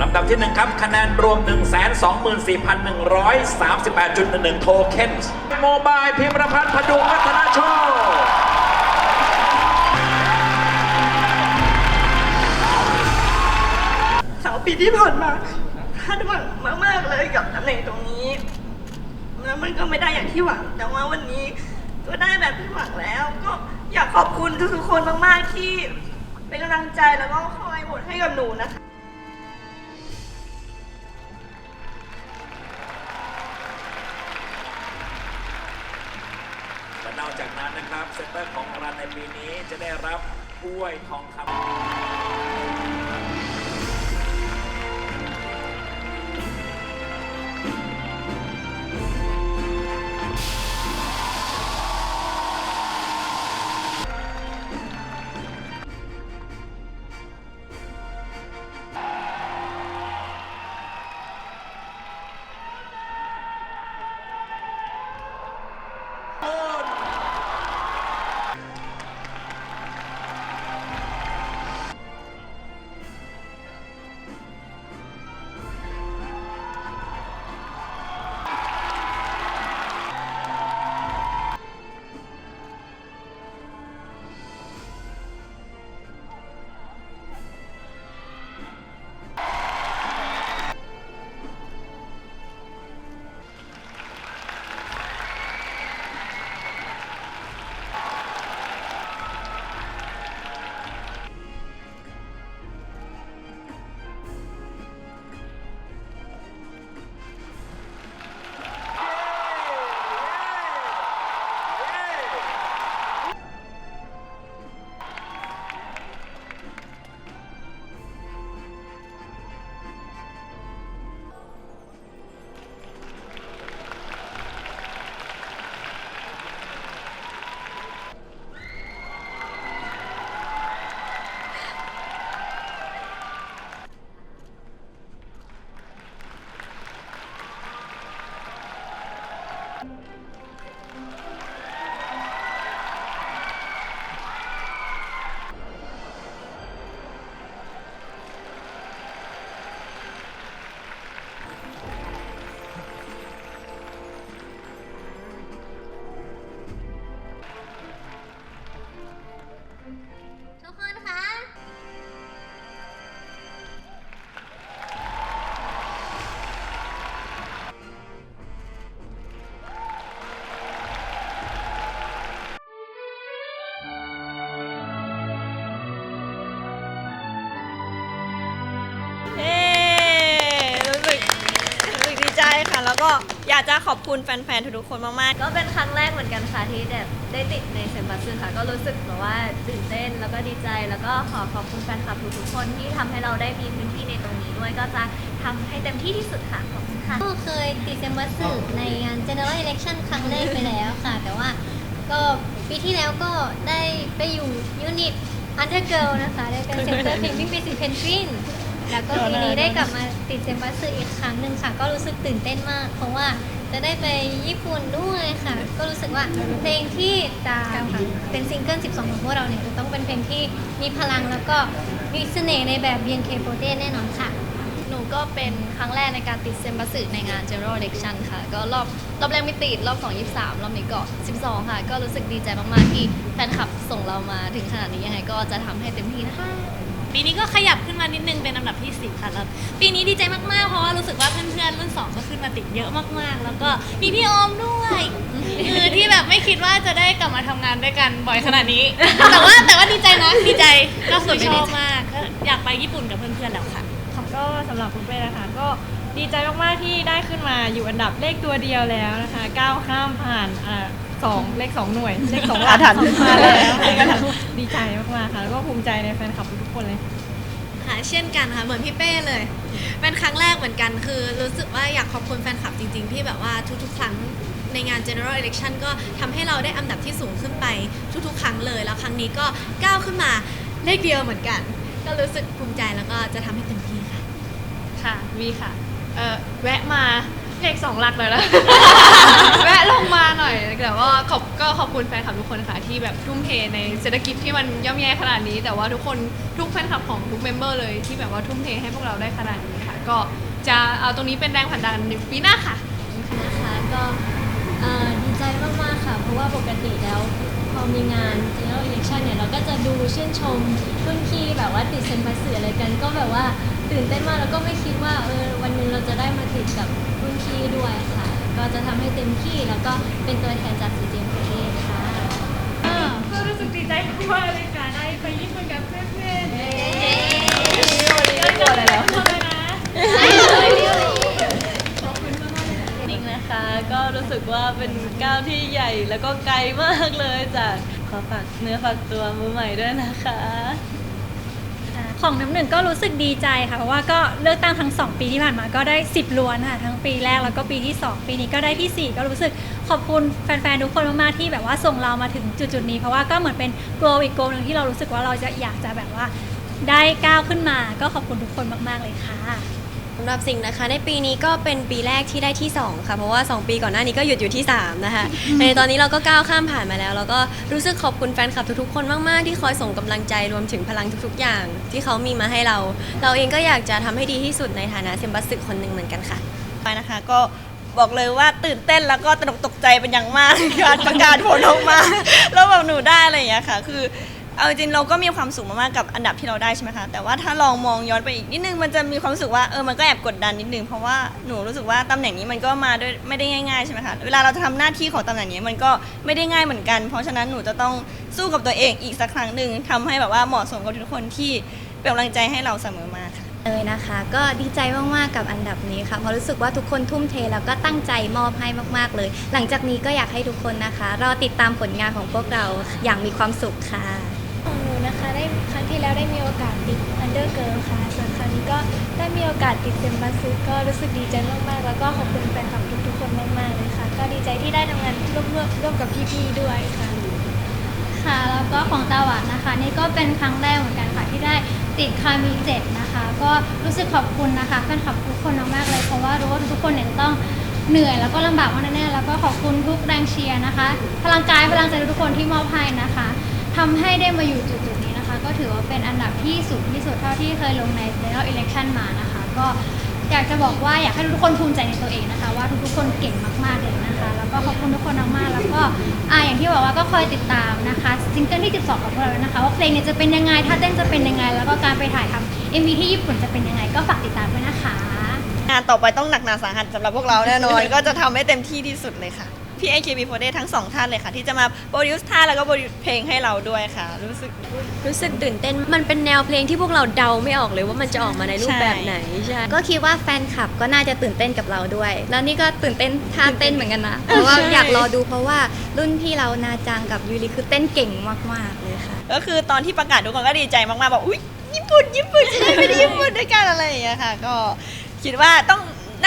ลำดับที่ 1 ครับ คะแนนรวม 124,138.11 โทเค็นส์โมบายพิมรพัฒน์พดุงวัฒนโชคสาวปีที่ผ่านมาคาดหวังมาก ๆ เลยกับตำแหน่งตรงนี้ แล้วมันก็ไม่ได้อย่างที่หวัง แต่ว่าวันนี้ก็ได้แบบที่หวังแล้ว ก็อยากขอบคุณทุกๆคนมาก ๆ ที่เป็นกำลังใจแล้วก็คอยโหวตให้กับหนูนะคะ ได้รับถ้วยทองคำากจะขอบคุณแฟนๆทุกๆคนมากก็เป็นครั้งแรกเหมือนกันค่ะที่แบบได้ติดในเซมบัสซึค่ะก็รู้สึกแบบว่าตื่นเต้นแล้วก็ดีใจ แล้วก็ขอขอบคุณแฟนคลับทุกๆคนที่ทำให้เราได้มีพื้นที่ในตรงนี้ด้วยก็จะทำให้เต็มที่ที่สุดค่ะขอบคุณค่ะ ก็เคยติดเซมบัสสึในงาน general election ครั้งแรกไปแล้วค่ะ แต่ว่าก็ปีที่แล้วก็ได้ไปอยู่ยูนิต Undergirl นะคะ ได้เป็นเซนเตอร์เพลงวิ่งไปสีเพนกวิน แล้วก็ปีนี้ได้กลับมาติดเซมบัสสึอีกครั้งหนึ่งค่ะ ก็รู้สึกตื่นเต้นมาก เพราะว่าจะได้ไปญี่ปุ่นด้วยค่ะ ก็รู้สึกว่าเพลงที่จะเป็นซิงเกิล 12 ของพวกเราเนี่ยจะต้องเป็นเพลงที่มีพลังแล้วก็มีเสน่ห์ในแบบ BNK48 แน่นอนค่ะ หนูก็เป็นครั้งแรกในการติดเซมบัสสึในงาน General Election ค่ะ ก็รอบรอบแรกไม่ติด รอบ 2 23 รอบนี้ก็ 12 ค่ะ ก็รู้สึกดีใจมาก ๆ ที่แฟนคลับส่งเรามาถึงขนาดนี้ยังไงก็จะทำให้เต็มที่นะคะ ปีนี้ก็ขยับขึ้นมานิดนึงเป็นอันดับที่ 10 ค่ะแล้วปีนี้ดีใจมากๆ เพราะว่ารู้สึกว่าเพื่อนๆรุ่น 2 ก็ขึ้นมาติดเยอะมากๆ แล้วก็มีพี่ออมด้วยคือที่แบบไม่คิดว่าจะได้กลับมาทำงานด้วยกันบ่อยขนาดนี้ แต่ว่าแต่ว่าดีใจนะดีใจก็คือชอบมากก็อยากไปญี่ปุ่นกับเพื่อนๆแล้วค่ะ ก็สำหรับคุณเป้นะคะก็ดีใจมากๆที่ได้ขึ้นมาอยู่อันดับเลขตัวเดียวแล้วนะคะก้าวข้ามผ่านอ่า สองเลขสองหน่วย เลขสองหลักมาแล้วดีใจมากๆค่ะ แล้วก็ภูมิใจในแฟนคลับทุกๆคนเลย ค่ะเช่นกันค่ะเหมือนพี่เป้เลย เป็นครั้งแรกเหมือนกันคือ รู้สึกว่าอยากขอบคุณแฟนคลับจริง ๆ ที่แบบว่าทุกๆ ครั้งในงาน general election ก็ทำให้เราได้อันดับที่สูงขึ้นไปทุกๆ ครั้งเลย แล้วครั้งนี้ก็ก้าวขึ้นมาเลขเดียวเหมือนกัน ก็รู้สึกภูมิใจแล้วก็จะทำให้เต็มที่ค่ะ ค่ะวีค่ะ เอ่อแวะมาเพลงสองหลักเลยนะ แวะลงมา คุณแฟนคลับทุกคนค่ะ ที่แบบทุ่มเทในเศรษฐกิจที่มันย่ำแย่ขนาดนี้ แต่ว่าทุกคนทุกแฟนคลับของทุกเมมเบอร์เลยที่แบบว่าทุ่มเทให้พวกเราได้ขนาดนี้ค่ะ ก็จะเอาตรงนี้เป็นแรงผลักดันในปีหน้าค่ะ นะคะก็เอ่อดีใจมากๆค่ะ เพราะว่าปกติแล้วพอมีงาน general election เนี่ยเราก็จะดูชื่นชมรุ่นพี่แบบว่าติดเซนบัสสื่ออะไรกัน ก็แบบว่าตื่นเต้นมากแล้วก็ไม่คิดว่าเออวันหนึงเราจะได้มาติดกับรุ่นพี่ด้วยค่ะ ก็จะทำให้เต็มที่แล้วก็เป็นตัวแทนจากศค่ะ ก็รู้สึกดีใจมากเลยค่ะได้ไปญี่ปุ่นกับเพื่อนๆเย้วันนี้กลัวอะไรแล้วนิงนะคะก็รู้สึกว่าเป็นก้าวที่ใหญ่แล้วก็ไกลมากเลยจากขอฝากเนื้อฝากตัวมือใหม่ด้วยนะคะ ของน้ำหนึ่งก็รู้สึกดีใจค่ะเพราะว่าก็เลือกตั้งทั้ง 2 ปีที่ผ่านมาก็ได้ 10ล้วนค่ะทั้งปีแรกแล้วก็ปีที่ 2 ปีนี้ก็ได้ทีสี่ 4 ก็รู้สึกขอบคุณแฟนๆทุกคนมากๆที่แบบว่าส่งเรามาถึงจุดๆนี้ เพราะว่าก็เหมือนเป็นโกลอีกโกลหนึ่งที่เรารู้สึกว่าเราจะอยากจะแบบว่าได้ก้าวขึ้นมา ก็ขอบคุณทุกคนมาก ๆเลยค่ะ สำหรับสิ่งนะคะ ในปีนี้ก็เป็นปีแรกที่ได้ที่ 2 ค่ะ เพราะว่า 2 ปีก่อนหน้านี้ก็หยุดอยู่ที่ 3 นะคะ ในตอนนี้เราก็ก้าวข้ามผ่านมาแล้ว แล้วก็รู้สึกขอบคุณแฟนคลับทุกๆคนมากๆ ที่คอยส่งกำลังใจรวมถึงพลังทุกๆ อย่าง ที่เขามีมาให้เรา เราเองก็อยากจะทำให้ดีที่สุดในฐานะเซมบัสสึกคนหนึ่งเหมือนกันค่ะไปนะคะก็บอกเลยว่าตื่นเต้นแล้วก็ตระหนกตกใจเป็นอย่างมากการประกาศผลออกมา แล้วแบบหนูได้อะไรอย่างเงี้ยค่ะ คือ เอาจริงเราก็มีความสุขมากๆกับอันดับที่เราได้ใช่ไหมคะ แต่ว่าถ้าลองมองย้อนไปอีกนิดนึงมันจะมีความรู้สึกว่าเออมันก็แอบกดดันนิดนึงเพราะว่าหนูรู้สึกว่าตำแหน่งนี้มันก็มาด้วยไม่ได้ง่ายๆใช่ไหมคะเวลาเราจะทำหน้าที่ของตำแหน่งนี้มันก็ไม่ได้ง่ายเหมือนกัน เพราะฉะนั้นหนูจะต้องสู้กับตัวเองอีกสักครั้งหนึ่งทำให้แบบว่าเหมาะสมกับทุกคนที่เป็นกำลังใจให้เราเสมอมาค่ะเลยนะคะ ก็ดีใจมากๆกับอันดับนี้ค่ะเพราะรู้สึกว่าทุกคนทุ่มเทแล้วก็ตั้งใจมอบให้มากๆเลย หลังจากนี้ก็อยากให้ทุกคนนะคะรอติดตามผลงานของพวกเราอย่างมีความสุขค่ะ Under Girl ค่ะส่วนครั้งนี้ก็ได้มีโอกาสติดเซมบัสซึก็รู้สึกดีใจมากๆ แล้วก็ขอบคุณแฟนคลับทุกๆคนมากๆเลยค่ะ ก็ดีใจที่ได้ทำงานร่วมร่วมร่วมกับพี่ๆด้วยค่ะ ค่ะ แล้วก็ของตาหวานนะคะ นี่ก็เป็นครั้งแรกเหมือนกันค่ะที่ได้ติดคามีเจ็ดนะคะ ก็รู้สึกขอบคุณนะคะแฟนคลับทุกคนมากๆเลยเพราะว่ารู้ว่าทุกคนเนี่ยจะต้องเหนื่อยแล้วก็ลำบากมากแน่ๆแล้วก็ขอบคุณทุกแรงเชียร์นะคะ พลังกายพลังใจทุกคนที่มอบให้นะคะทำให้ได้มาอยู่จุดๆ ถือว่าเป็นอันดับที่สูงที่สุดเท่าที่เคยลงใน general election มานะคะ ก็อยากจะบอกว่าอยากให้ทุกคนภูมิใจในตัวเองนะคะ ว่าทุกๆคนเก่งมากๆเลยนะคะ แล้วก็ขอบคุณทุกคนมากๆแล้วก็อ่าอย่างที่บอกว่าก็คอยติดตามนะคะซิงเกิลที่ 12 ของพวกเราด้วยนะคะ ว่าเพลงเนี่ยจะเป็นยังไงท่าเต้นจะเป็นยังไง แล้วก็การไปถ่ายทำ MV ที่ญี่ปุ่นจะเป็นยังไง ก็ฝากติดตามด้วยนะคะ งานต่อไปต้องหนักหนาสาหัสสำหรับพวกเราแน่นอน ก็จะทำให้เต็มที่ที่สุดเลยค่ะ พี่ AKB48 ทั้งสองท่านเลยค่ะ ที่จะมาโปรดิวซ์ท่าแล้วก็โปรดิวซ์เพลงให้เราด้วยค่ะ รู้สึก รู้สึกตื่นเต้น มันเป็นแนวเพลงที่พวกเราเดาไม่ออกเลยว่ามันจะออกมาในรูปแบบไหนใช่ก็คิดว่าแฟนคลับก็น่าจะตื่นเต้นกับเราด้วย แล้วนี่ก็ตื่นเต้นท่าเต้นเหมือนกันนะ เพราะว่าอยากรอดูเพราะว่ารุ่นพี่เรานาจังกับยูริคือเต้นเก่งมากๆเลยค่ะ ก็คือตอนที่ประกาศทุกคนก็ดีใจมากๆบอกอุ๊ยญี่ปุ่นญี่ปุ่นจะได้ไปที่ญี่ปุ่นด้วยกันอะไรอย่างเงี้ยค่ะ ก็คิดว่าต้อง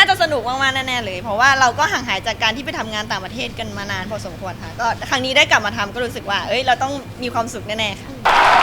น่าจะสนุกมากๆแน่ๆเลย เพราะว่าเราก็ห่างหายจากการที่ไปทำงานต่างประเทศกันมานานพอสมควรค่ะ ก็ครั้งนี้ได้กลับมาทำก็รู้สึกว่า เอ้ยเราต้องมีความสุขแน่ๆค่ะ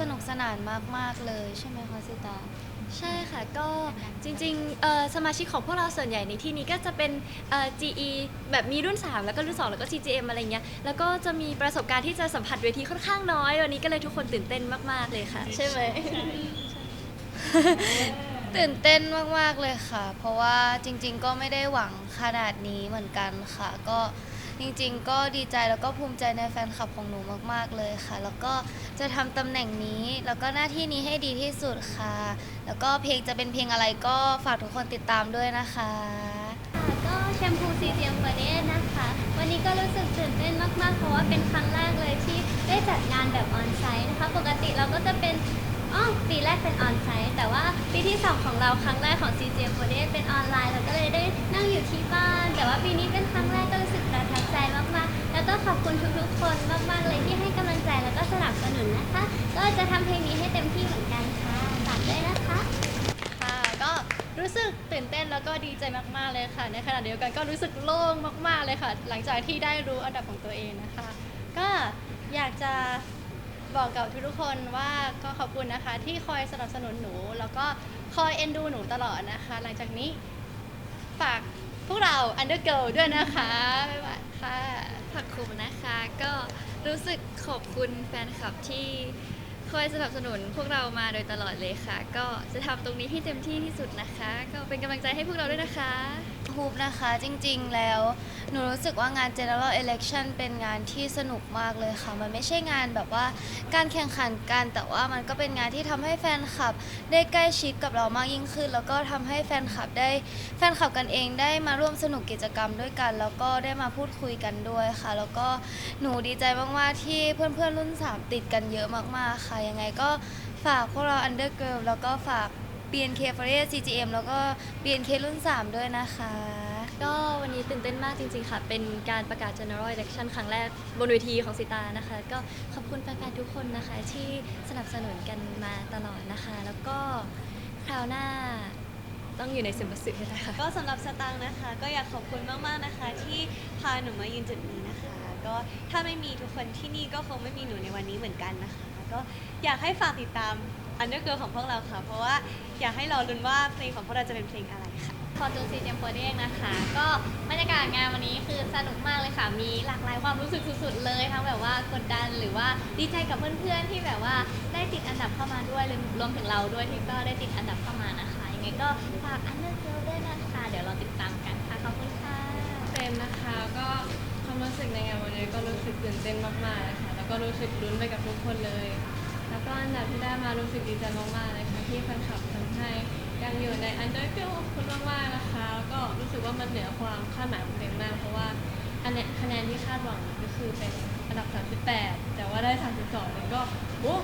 สนุกสนานมาก ๆ เลยใช่ไหมคะสิตา ใช่ค่ะ ก็จริงๆเอ่อสมาชิกของพวกเราส่วนใหญ่ในที่นี้ก็จะเป็นเอ่อ GE แบบมีรุ่น 3 แล้วก็รุ่น 2 แล้วก็ CGM อะไรเงี้ย แล้วก็จะมีประสบการณ์ที่จะสัมผัสเวทีค่อนข้างน้อย วันนี้ก็เลยทุกคนตื่นเต้นมาก ๆ เลยค่ะ ใช่ไหม ตื่นเต้นมาก ๆ เลยค่ะ เพราะว่าจริง ๆ ก็ไม่ได้หวังขนาดนี้เหมือนกันค่ะ ก็ จริงๆ ก็ดีใจแล้วก็ภูมิใจในแฟนคลับของหนูมากๆเลยค่ะ แล้วก็จะทำตำแหน่งนี้แล้วก็หน้าที่นี้ให้ดีที่สุดค่ะ แล้วก็เพลงจะเป็นเพลงอะไรก็ฝากทุกคนติดตามด้วยนะคะ ค่ะก็แชมพู CGM เบอร์เดนะคะ วันนี้ก็รู้สึกตื่นเต้นมากๆ เพราะว่าเป็นครั้งแรกเลยที่ได้จัดงานแบบออนไซต์นะคะ ปกติเราก็จะเป็นอ๋อปีแรกเป็นออนไซต์แต่ว่าปีที่2ของเราครั้งแรกของ CJ p o d เป็นออนไลน์เราก็เลยได้นั่งอยู่ที่บ้าน แต่ว่าปีนี้เป็นครั้งแรกก็รู้สึก ก็ขอบคุณทุกๆ คนมากๆเลยที่ให้กำลังใจแล้วก็สนับสนุนนะคะ ก็จะทำเพลงนี้ให้เต็มที่เหมือนกันค่ะฝากด้วยนะคะ ค่ะก็รู้สึกตื่นเต้นแล้วก็ดีใจมากๆเลยค่ะ ในขณะเดียวกันก็รู้สึกโล่งมากๆเลยค่ะ หลังจากที่ได้รู้อันดับของตัวเองนะคะ ก็อยากจะบอกกับทุกๆคนว่าก็ขอบคุณนะคะ ที่คอยสนับสนุนหนู แล้วก็คอยเอ็นดูหนูตลอดนะคะ หลังจากนี้ฝากพวกเรา Undergirl ด้วยนะคะบ๊ายบายค่ะ ผักคุมนะคะ ก็รู้สึกขอบคุณแฟนคลับที่คอยสนับสนุนพวกเรามาโดยตลอดเลยค่ะ ก็จะทำตรงนี้ให้เต็มที่ที่สุดนะคะ ก็เป็นกำลังใจให้พวกเราด้วยนะคะ ฮูปนะคะ จริงๆแล้ว หนูรู้สึกว่างาน General Election เป็นงานที่สนุกมากเลยค่ะ มันไม่ใช่งานแบบว่าการแข่งขันกัน แต่ว่ามันก็เป็นงานที่ทำให้แฟนคลับ ได้ใกล้ชิดกับเรามากยิ่งขึ้น แล้วก็ทำให้แฟนคลับได้แฟนคลับกันเองได้มาร่วมสนุกกิจกรรมด้วยกัน แล้วก็ได้มาพูดคุยกันด้วยค่ะ แล้วก็หนูดีใจมากๆที่เพื่อนๆรุ่น 3 ติดกันเยอะมากๆค่ะยังไงก็ฝากพวกเรา Undergirl แล้วก็ฝาก BNK f o r e CGM แล้วก็ BNK รุ่น 3 ด้วยนะคะ ก็วันนี้ตื่นเต้นมากจริง ๆ ค่ะ เป็นการประกาศ general election ครั้งแรกบนเวทีของสิตานะคะ ก็ขอบคุณแฟนๆทุกคนนะคะ ที่สนับสนุนกันมาตลอดนะคะ แล้วก็คราวหน้าต้องอยู่ในสิมบัสสึให้ได้ค่ะ ก็สำหรับสตางค์นะคะ ก็อยากขอบคุณมากๆนะคะ ที่พาหนูมายืนจุดนี้นะคะ ก็ถ้าไม่มีทุกคนที่นี่ก็คงไม่มีหนูในวันนี้เหมือนกันนะคะ ก็อยากให้ฝากติดตาม Undergirl ของพวกเราค่ะ เพราะว่าอยากให้รอลุ้นว่าเพลงของพวกเราจะเป็นเพลงอะไรค่ะฟอร์จูนซีเจมโปรเดงนะคะ ก็บรรยากาศงานวันนี้คือสนุกมากเลยค่ะ มีหลากหลายความรู้สึกสุดๆเลยทั้งแบบว่ากดดันหรือว่าดีใจกับเพื่อนๆที่แบบว่าได้ติดอันดับเข้ามาด้วยรวมถึงเราด้วยที่ก็ได้ติดอันดับเข้ามานะคะยังไงก็ฝากอันเดอร์เกิลด้วยนะคะ เดี๋ยวเราติดตามกันค่ะขอบคุณค่ะเต็มนะคะก็ความรู้สึกในงานวันนี้ก็รู้สึกตื่นเต้นมากๆเลยค่ะแล้วก็รู้สึกลุ้นไปกับทุกคนเลย แล้วก็อันดับที่ได้มารู้สึกดีใจมากๆเลยค่ะที่แฟนคลับทำให้ยังอยู่ในอันดอร์เกิลขอบคุณมากๆนะคะแล้วก็รู้สึกว่ามันเหนือความคาดหมายของเต็มาก เพราะว่าอันเนี้ยคะแนนที่คาดหวังก็คือเป็นอันดับ 38 แต่ว่าได้ 32เลยก็โอ้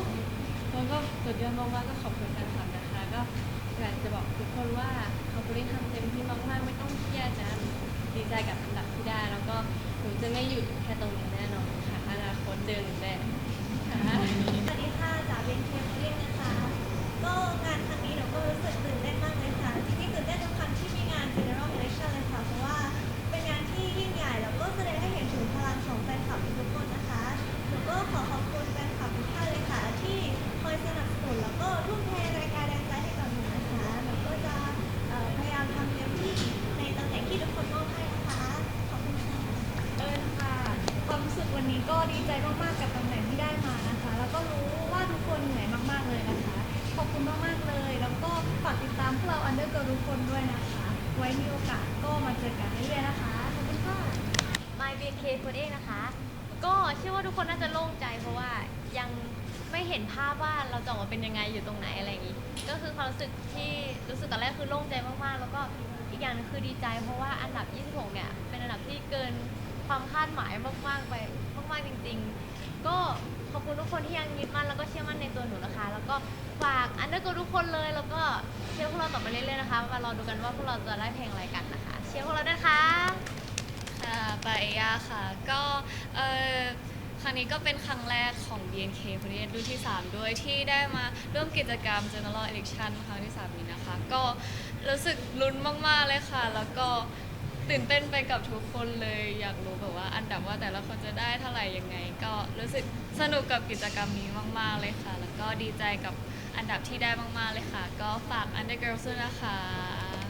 มันก็สุดยอดมากๆก็ขอบคุณแฟนคลับนะคะ ก็อยากจะบอกทุกคนว่าขอบคุณที่ทำเต็มที่มากๆ ไม่ต้องเครียดนะดีใจกับอันดับที่ได้ แล้วก็หนูจะไม่หยุดแค่ตรงนี้แน่นอนค่ะอนาคตเจอหนู คนเองนะคะ ก็เชื่อว่าทุกคนน่าจะโล่งใจ เพราะว่ายังไม่เห็นภาพว่าเราจะออกมาเป็นยังไงอยู่ตรงไหนอะไรอย่างนี้ ก็คือความรู้สึกที่รู้สึกตอนแรกคือโล่งใจมากๆ แล้วก็อีกอย่างหนึงคือดีใจ เพราะว่าอันดับ 26 เนี่ยเป็นอันดับที่เกินความคาดหมายมากๆไปมากๆจริง ๆ ก็ขอบคุณทุกคนที่ยังยึดมั่นแล้วก็เชื่อมั่นในตัวหนูนะคะ แล้วก็ฝากอันเดอร์กทุกคนเลย แล้วก็เชียร์พวกเราต่อไปเรื่อยๆนะคะมารอดูกันว่าพวกเราจะได้เพลงอะไรกันนะคะ เชียร์พวกเราด้วยนะคะ ค่ะปายาค่ะ ก็เออครั้งนี้ก็เป็นครั้งแรกของ BNK ประเทศรุ่นที่ 3 ด้วยที่ได้มาร่วมกิจกรรม General Election ครั้งที่ 3 นี้นะคะ ก็รู้สึกลุ้นมาก ๆ เลยค่ะ แล้วก็ตื่นเต้นไปกับทุกคนเลยอยากรู้แบบว่าอันดับว่าแต่ละคนจะได้เท่าไหร่ยังไง ก็รู้สึกสนุกกับกิจกรรมนี้มาก ๆ เลยค่ะ แล้วก็ดีใจกับอันดับที่ได้มาก ๆ เลยค่ะ ก็ฝาก Undergirls ด้วยนะคะ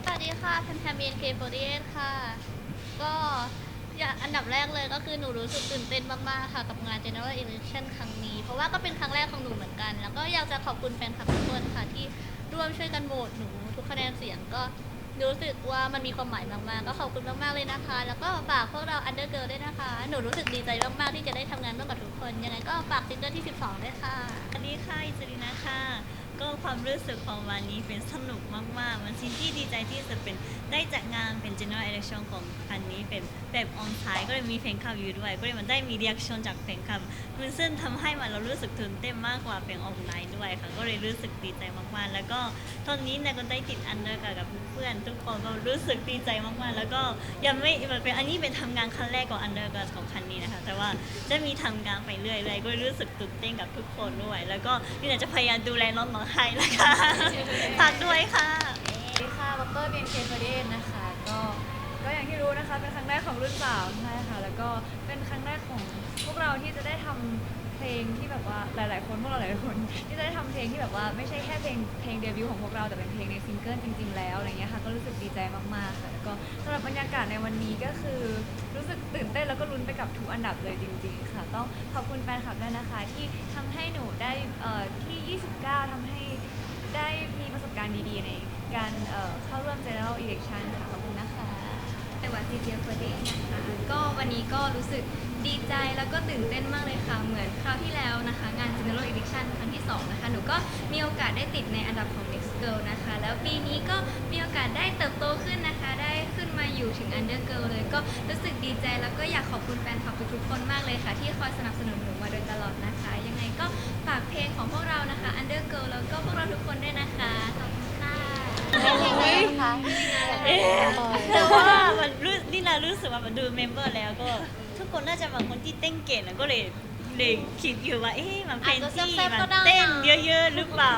สวัสดีค่ะแพมแพมบีนเคโปรเค่ะ ก็อย่างอันดับแรกเลยก็คือหนูรู้สึกตื่นเต้นมาก ๆ ค่ะ กับงาน General Election ครั้งนี้ เพราะว่าก็เป็นครั้งแรกของหนูเหมือนกัน แล้วก็อยากจะขอบคุณแฟนคลับทุกคนค่ะ ที่ร่วมช่วยกันโหวตหนูทุกคะแนนเสียงก็รู้สึกว่ามันมีความหมายมาก ๆ ก็ขอบคุณมาก ๆ เลยนะคะ แล้วก็ฝากพวกเรา Undergirl ด้วยนะคะ หนูรู้สึกดีใจมาก ๆ ที่จะได้ทำงานร่วมกับทุกคน ยังไงก็ฝากซิงเกิลที่ 12 ด้วยค่ะ สวัสดีค่ะ อิสรินะค่ะ ก็ความรู้สึกของวันนี้เป็นสนุกมากๆ มันสิ่งที่ดีใจที่สุดเป็นได้จัดงานเป็น general election ของอันนี้เป็นแบบออนไลน์ก็เลยมีแฟนคลับอยู่ด้วย ก็เลยมันได้มีเรียกชนจากแฟนคลับมันซึ่งทำให้มันเรารู้สึกตื่นเต้นมากกว่าเป็นออนไลน์ด้วยค่ะ ก็เลยรู้สึกดีใจมากๆ แล้วก็ตอนนี้เนี่ยก็ได้ติดอันเดอร์กับเพื่อนทุกคนก็รู้สึกดีใจมากๆ แล้วก็ยังไม่เป็นอันนี้เป็นทำงานครั้งแรกของอันเดอร์กับของคันนี้นะคะ แต่ว่าจะมีทำงานไปเรื่อยๆก็รู้สึกตื่นเต้นกับทุกคนด้วย แล้วก็นี่จะพยายามดูแลน้องๆให้นะคะฝากด้วยค่ะสวัสดีค่ะบัปเปอร์เป็นเคฟเดนนะคะ ก็ก็อย่างที่รู้นะคะ เป็นครั้งแรกของรุ่นสามใช่ค่ะ แล้วก็เป็นครั้งแรกของพวกเราที่จะได้ทำเพล งที่แบบว่าหลาย ๆ คนพวกเราหลายๆคนที่จะได้ทำเพลงที่แบบว่าไม่ใช่แค่เพลงเพลงเดบิวต์ของพวกเราแต่เป็นเพลงในซิงเกิลจริง ๆ แล้วอะไรเงี้ยค่ะก็รู้สึกดีใจมากๆค่ะแล้วก็สำหรับบรรยากาศในวันนี้ก็คือรู้สึกตื่นเต้นแล้วก็ลุ้นไปกับทุกอันดับเลยจริง ๆ ค่ะ ต้องขอบคุณแฟนคลับด้วยนะคะ ที่ทำให้หนูได้เอ่อที่ 29ทำให้ได้มีประสบการณ์ดี ๆ ในการเอ่อเข้าร่วม general election ค่ะขอบคุณ นะคะในวันซีเจียเฟอร์เดนะคะ ก็วันนี้ก็รู้สึกดีใจแล้วก็ตื่นเต้นมากเลยค่ะ เหมือนคราวที่แล้วนะคะ งาน General Election ครั้งที่ 2 นะคะ หนูก็มีโอกาสได้ติดในอันดับของ Next Girl นะคะ แล้วปีนี้ก็มีโอกาสได้เติบโตขึ้นนะคะ ได้ขึ้นมาอยู่ถึง Under Girl เลย ก็รู้สึกดีใจแล้วก็อยากขอบคุณแฟนคลับทุกๆคนมากเลยค่ะ ที่คอยสนับสนุนหนูมาโดยตลอดนะคะ ยังไงก็ฝากเพลงของพวกเรานะคะ Under Girl แล้วก็พวกเราทุกคนด้วยนะคะ เอ๊ะแต่ว่ามันรู้นี่นารู้สึกว่ามันดูเมมเบอร์แล้วก็ ทุกคนน่าจะบางคนที่เต้นเก่งนะก็เลยเลยคิดอยู่ว่าเอ๊ะมันเป็นที่มันเต้นเยอะๆหรือเปล่า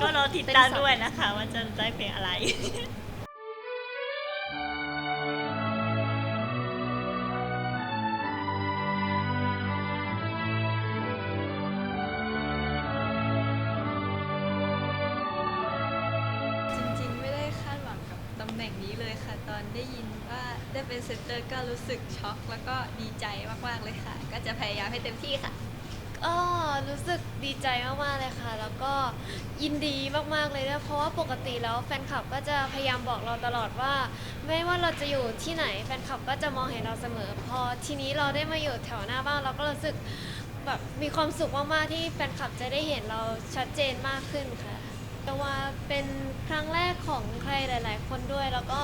ก็รอติดตามด้วยนะคะ ว่าจะได้เพลงอะไร แหน่งนี้เลยค่ะ ตอนได้ยินว่าได้เป็นเซนเตอร์ก็รู้สึกช็อกแล้วก็ดีใจมากๆเลยค่ะ ก็จะพยายามให้เต็มที่ค่ะ ก็รู้สึกดีใจมากๆเลยค่ะ แล้วก็ยินดีมากๆเลยด้วยเพราะว่าปกติแล้วแฟนคลับก็จะพยายามบอกเราตลอดว่า ไม่ว่าเราจะอยู่ที่ไหนแฟนคลับก็จะมองเห็นเราเสมอ พอทีนี้เราได้มาอยู่แถวหน้าบ้านเราก็รู้สึกแบบมีความสุขมากๆที่แฟนคลับจะได้เห็นเราชัดเจนมากขึ้นค่ะ แต่ว่าเป็นครั้งแรกของใครหลาย ๆ คนด้วย แล้วก็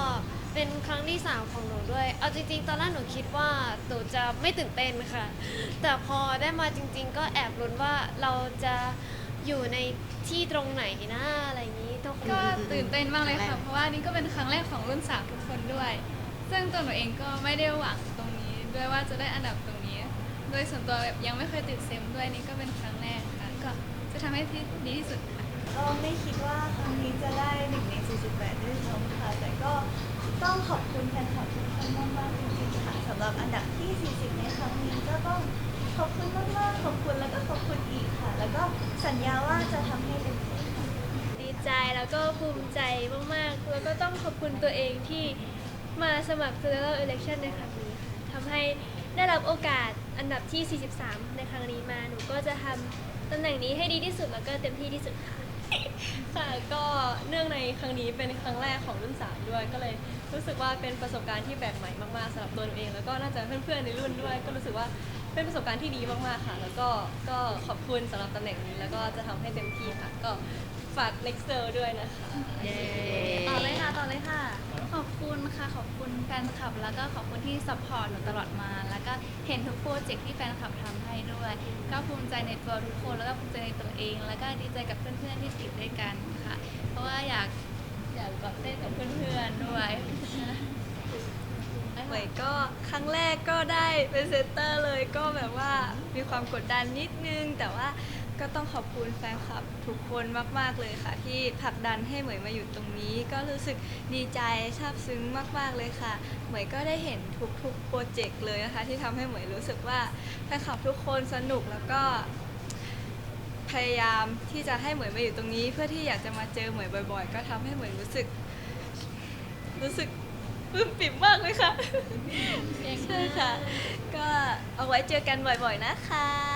เป็นครั้งที่สามของหนูด้วย เอาจริง ๆ ตอนแรกหนูคิดว่าหนูจะไม่ตื่นเต้นค่ะ แต่พอได้มาจริง ๆ ก็แอบลุ้นว่าเราจะอยู่ในที่ตรงไหนนะอะไรอย่างนี้ทุกคนก็ตื่นเต้นมากเลยค่ะ เพราะว่านี่ก็เป็นครั้งแรกของรุ่นสามทุกคนด้วย ซึ่งตัวหนูเองก็ไม่ได้หวังตรงนี้ ด้วยว่าจะได้อันดับตรงนี้ โดยส่วนตัวแบบยังไม่เคยติดเซมด้วยนี่ก็เป็นครั้งแรกค่ะ ก็จะทำให้ที่ดีที่สุดค่ะ ก็ไม่คิดว่าครั้งนี้จะได้หนึ่งใน 48 ด้วยซ้ำค่ะ แต่ก็ต้องขอบคุณแฟนคลับทุกคนมากๆจริงๆค่ะสำหรับอันดับที่ 40 ในครั้งนี้ก็ต้องขอบคุณมากๆขอบคุณแล้วก็ขอบคุณอีกค่ะ แล้วก็สัญญาว่าจะทำให้เต็มที่ค่ะ ดีใจแล้วก็ภูมิใจมากๆ แล้วก็ต้องขอบคุณตัวเองที่มาสมัคร General Election ในครั้งนี้ค่ะทำให้ได้รับโอกาสอันดับที่ 43 ในครั้งนี้มา หนูก็จะทำตำแหน่งนี้ให้ดีที่สุดแล้วก็เต็มที่ที่สุดค่ะ ค่ะก็เนื่องในครั้งนี้เป็นครั้งแรกของรุ่นสามด้วย ก็เลยรู้สึกว่าเป็นประสบการณ์ที่แปลกใหม่มากๆสำหรับตัวหนูเอง แล้วก็น่าจะเพื่อนๆในรุ่นด้วย ก็รู้สึกว่าเป็นประสบการณ์ที่ดีมากๆค่ะ แล้วก็ก็ขอบคุณสำหรับตำแหน่งนี้ แล้วก็จะทำให้เต็มที่ค่ะ ก็ฝาก Next Girl ด้วยนะคะ ต่อเลยค่ะ ต่อเลยค่ะ ขอบคุณค่ะ ขอบคุณแฟนคลับ แล้วก็ขอบคุณที่ซัพพอร์ตหนูตลอดมา แล้วก็เห็นทุกโปรเจกต์ที่แฟนคลับทำให้ด้วย ก็ภูมิใจในตัวทุกคนแล้วก็ภูมิใจในตัวเอง แล้วก็ดีใจกับเพื่อนๆที่ติดด้วยกันค่ะ เพราะว่าอยากอยากกอดเต้นกับเพื่อนๆด้วยเหมยก็ครั้งแรกก็ได้เป็นเซนเตอร์เลยก็แบบว่ามีความกดดันนิดนึง แต่ว่า ก็ต้องขอบคุณแฟนคลับทุกคนมาก ๆ เลยค่ะ ที่ผลักดันให้เหมยมาอยู่ตรงนี้ ก็รู้สึกดีใจซาบซึ้งมาก ๆ เลยค่ะ เหมยก็ได้เห็นทุกๆโปรเจกต์เลยนะคะ ที่ทำให้เหมยรู้สึกว่าแฟนคลับทุกคนสนุกแล้วก็ พยายามที่จะให้เหมยมาอยู่ตรงนี้ เพื่อที่อยากจะมาเจอเหมยบ่อย ๆ ก็ทำให้เหมยรู้สึก รู้สึกปลื้มปิ่มมากเลยค่ะ ใช่ค่ะ ก็เอาไว้เจอกันบ่อยๆนะคะ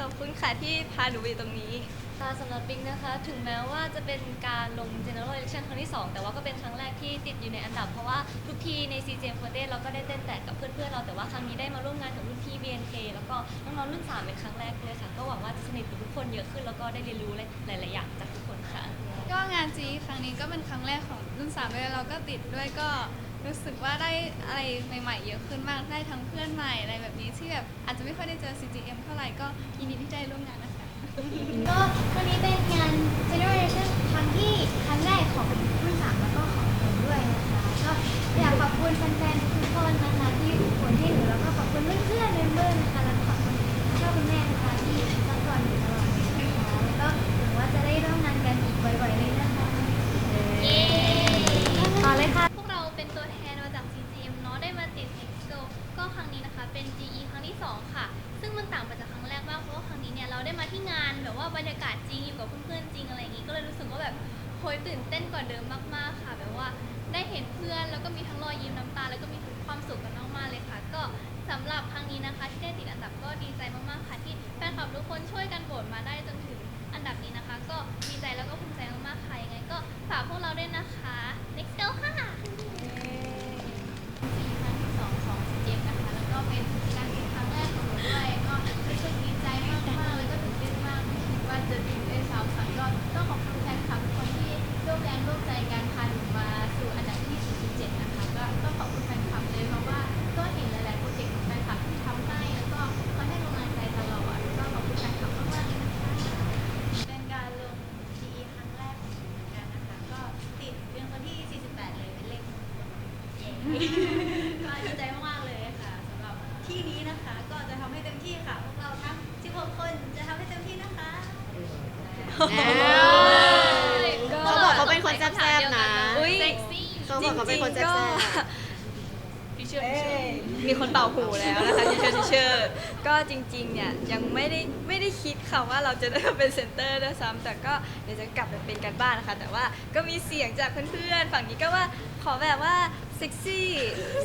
ขขอบคุณค่ะที่พาหนูไปอยู่ตรงนี้ ค่ะสำหรับปิงนะคะ ถึงแม้ว่าจะเป็นการลง general election ครั้งที่ 2 แต่ว่าก็เป็นครั้งแรกที่ติดอยู่ในอันดับ เพราะว่าทุกทีใน CGM f o r t เราก็ได้เต้นแตกกับเพื่อนๆ เราแต่ว่าครั้งนี้ได้มาร่วมงานกับรุ่นพี่ BNK แล้วก็น้องๆ รุ่น 3 เป็นครั้งแรกเลยค่ะ ก็หวังว่าจะสนิทกับทุกคนเยอะขึ้น แล้วก็ได้เรียนรู้หลายๆอย่างจากทุกคนค่ะ ก็งานจีครั้งนี้ก็เป็นครั้งแรกของรุ่นสามด้วยเราก็ติดด้วยก็ รู้สึกว่าได้อะไรใหม่ ๆ เยอะขึ้นมากได้ทั้งเพื่อนใหม่อะไรแบบนี้ที่แบบอาจจะไม่ค่อยได้เจอ CGM เท่าไหร่ก็ยินดีที่ได้ร่วมงานนะคะ ก็วันนี้เป็นงาน Generation ครั้งที่ครั้งแรกของรุ่นสามแล้วก็ของหนูด้วยนะคะก็อยากขอบคุณแฟนๆทุกคนนะคะที่อุดหนุนให้หนูแล้วก็ขอบคุณเพื่อนๆเมมเบอร์นะคะแล้วก็ขอบคุณพ่อคุณแม่นะคะที่ซัพพอร์ตหนูตลอดนะคะแล้วก็หวังว่าจะได้ร่วมงานกันอีกบ่อยๆเลย เป็น GE ครั้งที่ 2 ค่ะ ซึ่งมันต่างไปจากครั้งแรกมากเพราะว่าครั้งนี้เนี่ยเราได้มาที่งานแบบว่าบรรยากาศจริงอยู่กับเพื่อนๆจริงอะไรอย่างงี้ ก็เลยรู้สึกว่าแบบโหยตื่นเต้นกว่าเดิมมากๆค่ะ แบบว่าได้เห็นเพื่อนแล้วก็มีทั้งรอยยิ้มน้ำตา แล้วก็มีความสุขกันมากๆเลยค่ะ ก็สำหรับครั้งนี้นะคะ ที่ได้ติดอันดับก็ดีใจมากๆค่ะ ที่แฟนคลับทุกคนช่วยกันโหวตมาได้จนถึงอันดับนี้นะคะ ก็ดีใจแล้วก็ภูมิใจมากๆค่ะยังไงก็ฝากพวกเราด้วยนะคะ next go ค่ะ เชื่อที่เชื่อก็จริงๆเนี่ยยังไม่ได้ไม่ได้คิดค่ะว่าเราจะได้มาเป็นเซนเตอร์ด้วยซ้ำแต่ก็เดี๋ยวจะกลับไปเป็นการบ้านนะคะแต่ว่าก็มีเสียงจากเพื่อนๆฝั่งนี้ก็ว่าขอแบบว่าเซ็กซี่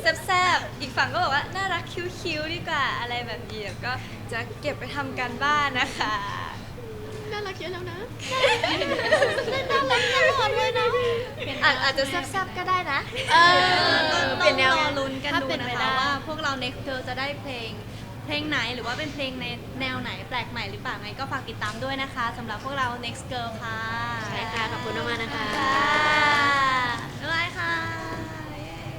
แซ่บๆอีกฝั่งก็บอกว่าน่ารักคิ้วๆดีกว่าอะไรแบบนี้เดี๋ยวก็จะเก็บไปทำการบ้านนะคะ น่ารักเยอะแล้วนะน่ารักตลอดเลยนะอาจอาจจะแซ่บๆก็ได้นะ เออเปลี่ยนแนวต้องรอลุ้นกันถ้าดูเป็นไปนะคะได้ว่าพวกเรา next girl จะได้เพลง เพลงไหนหรือว่าเป็นเพลงในแนวไหนแปลกใหม่หรือเปล่าไงก็ฝากติดตามด้วยนะคะสำหรับพวกเรา next girl ค่ะใช่ค่ะขอบคุณมากนะคะ บ๊ายบายค่ะ